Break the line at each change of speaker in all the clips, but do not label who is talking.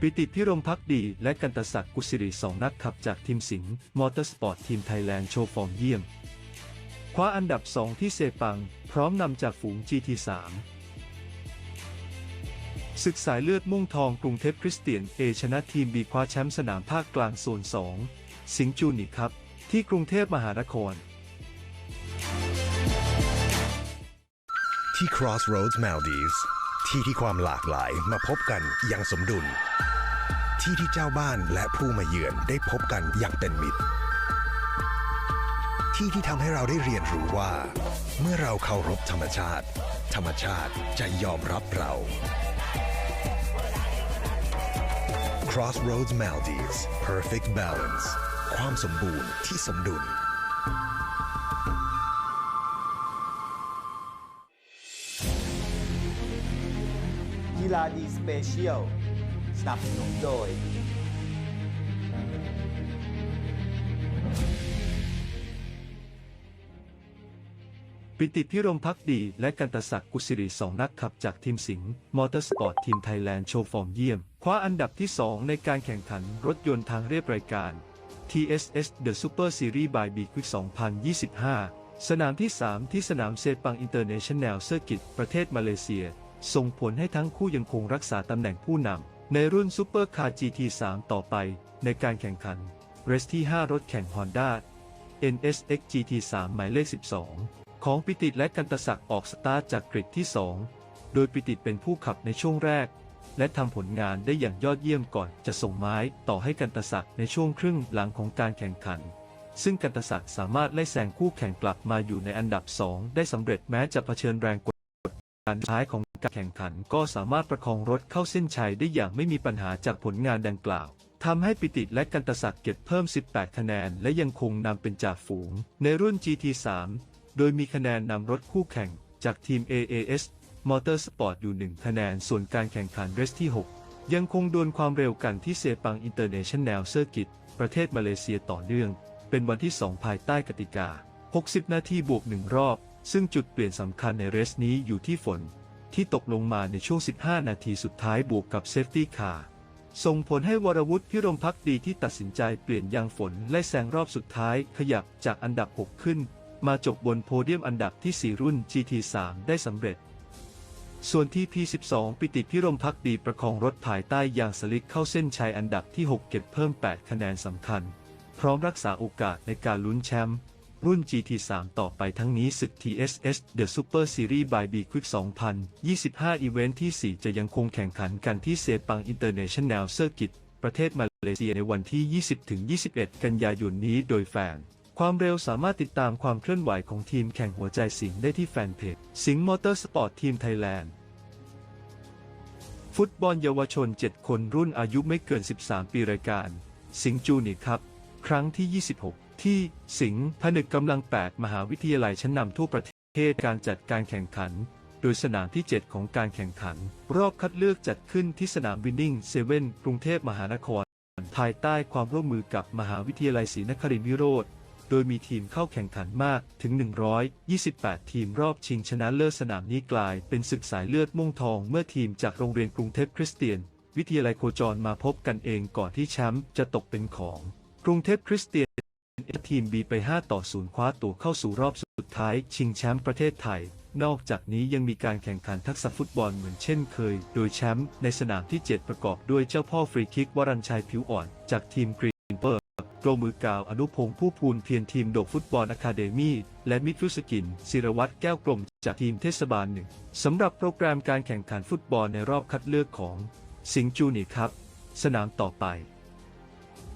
ปิติพิรมพักดีและกันตศักดิ์กุศิริสองนักขับจากทีมสิงห์มอเตอร์สปอร์ตทีมไทยแลนด์โชว์ฟอร์มเยี่ยม คว้าอันดับ 2 ที่เซปัง พร้อมนำจากฝูง GT3 ศึกสายเลือดมุ่งทองกรุงเทพคริสเตียนเอชนะทีมบีคว้าแชมป์สนามภาคกลางโซน 2 สิงห์จูนิครับ ที่กรุงเทพมหานคร
ที่ Crossroads Maldives ที่ที่ความหลากหลายมาพบกันอย่างสมดุล ที่ที่เจ้าบ้านและผู้มาเยือนได้พบกันอย่างเป็นมิตร ที่ที่ทำให้เราได้เรียนรู้ว่า เมื่อเราเคารพธรรมชาติ ธรรมชาติจะยอมรับเรา Crossroads Maldives Perfect Balance ความสมบูรณ์ที่สมดุล
กีฬาดีสเปเชียล สนับสนุนโดย
ปิติพิรมพักดีและกันตศักดิ์กุศิริสองนักขับจากทีมสิงห์มอเตอร์สปอร์ตทีมไทยแลนด์โชว์ฟอร์มเยี่ยม คว้าอันดับที่ 2 ในการแข่งขันรถยนต์ทางเรียบรายการ TSS The Super Series by B Quick 2025 สนามที่ 3 ที่สนามเซปังอินเตอร์เนชั่นแนลเซอร์กิตประเทศมาเลเซีย ส่งผลให้ทั้งคู่ยังคงรักษาตำแหน่งผู้นำ ในรุ่นซูเปอร์คาร์ GT3 ต่อไปในการแข่งขันเรสที่ 5 รถแข่ง Honda NSX GT3 หมายเลข 12 ของปิติและกันตศักดิ์ออกสตาร์ทจากกริดที่ 2 โดยปิติเป็นผู้ขับในช่วงแรก และทำผลงานได้อย่างยอดเยี่ยมก่อนจะส่งไม้ต่อให้กันตศักดิ์ในช่วงครึ่งหลังของการแข่งขัน ซึ่งกันตศักดิ์สามารถไล่แซงคู่แข่งกลับมาอยู่ในอันดับ 2 ได้สำเร็จแม้จะเผชิญแรงกด การท้ายของการแข่งขันก็สามารถประคองรถเข้าเส้นชัยได้อย่างไม่มีปัญหาจากผลงานดังกล่าวทำให้ปิติและกันตศักดิ์เก็บเพิ่ม 18 คะแนน และยังคงนำเป็นจ่าฝูง ในรุ่น GT3 โดยมีคะแนนนำรถคู่แข่ง จากทีม AAS Motorsport อยู่ 1 คะแนน ส่วนการแข่งขันเรสที่ 6 ยังคงดวลความเร็วกันที่เซปังอินเตอร์เนชั่นแนลเซอร์กิตประเทศมาเลเซียต่อเนื่อง เป็นวันที่ 2 ภายใต้กติกา 60 นาทีบวก 1 รอบ ซึ่งจุดเปลี่ยนสำคัญในเรสนี้อยู่ที่ฝน ที่ตกลงมาในช่วง 15 นาทีสุดท้ายบวกกับเซฟตี้คาร์ส่งผลให้วรวุฒิพิรมพักดีที่ตัดสินใจเปลี่ยนยางฝนและแซงรอบสุดท้ายขยับจากอันดับ 6 ขึ้น มาจบบนโพเดียมอันดับที่ 4 รุ่น GT3 ได้สำเร็จ ส่วนที่ P12 ปิติพิรมพักดีประคองรถภายใต้ยางสลิกเข้าเส้นชัยอันดับที่ 6 เก็บเพิ่ม 8 คะแนนสำคัญ พร้อมรักษาโอกาสในการลุ้นแชมป์ รุ่น GT3 ต่อไปทั้งนี้ศึก TSS The Super Series by B Quick 2025 อีเวนท์ที่ 4 จะยังคงแข่งขันกันที่เซปัง International Circuit ประเทศมาเลเซียในวันที่ 20-21 กันยายนนี้โดยแฟน ความเร็วสามารถติดตามความเคลื่อนไหวของทีมแข่งหัวใจสิงห์ได้ที่แฟนเพจสิงห์มอเตอร์สปอร์ตทีมไทยแลนด์ฟุตบอลเยาวชน 7 คนรุ่นอายุไม่เกิน 13 ปีรายการ สิงห์จูนิยร์ครับ ครั้งที่ 26 ที่สิงห์ผนึกกำลัง 8 มหาวิทยาลัยชั้นนำทั่วประเทศการจัดการแข่งขัน โดยสนามที่ 7 ของการแข่งขัน รอบคัดเลือกจัดขึ้นที่สนามวินนิ่งเซเว่นกรุงเทพมหานคร ภายใต้ความร่วมมือกับมหาวิทยาลัยศรีนครินทร์วิโรธโดยมีทีมเข้าแข่งขันมากถึง 128 ทีมรอบชิงชนะเลิศสนามนี้กลายเป็นศึกสายเลือดม่วงทองเมื่อทีมจากโรงเรียนกรุงเทพคริสเตียน วิทยาลัยโคจรมาพบกันเองก่อนที่แชมป์จะตกเป็นของกรุงเทพคริสเตียน ทีมบีไป 5 ต่อ 0 คว้าตัวเข้าสู่รอบสุดท้าย ชิงแชมป์ประเทศไทย นอกจากนี้ยังมีการแข่งขันทักษะฟุตบอลเหมือนเช่นเคย โดยแชมป์ในสนามที่ 7 ประกอบด้วยเจ้าพ่อฟรีคิกวรัญชัยผิวอ่อน จากทีมกรีนเปิร์โกมือกาวอนุพงษ์ผู้พูนเพียรทีมโดกฟุตบอลอะคาเดมี่และมิตรุสกินศิรวัตรแก้วกลมจากทีมเทศบาลหนึ่งสำหรับโปรแกรมการแข่งขันฟุตบอลในรอบคัดเลือกของสิงจูนิครับ สนามต่อไป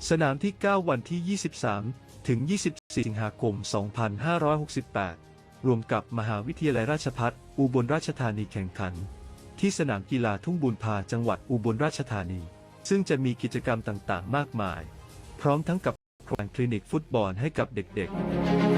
สนามที่ 9 วันที่ 23 ถึง 24 สิงหาคม 2568 รวมกับมหาวิทยาลัยราชภัฏอุบลราชธานีแข่งขัน ที่สนามกีฬาทุ่งบุญพาจังหวัดอุบลราชธานี ซึ่งจะมีกิจกรรมต่างๆ มากมาย พร้อมทั้งกับโครงคลินิกฟุตบอลให้กับเด็กๆ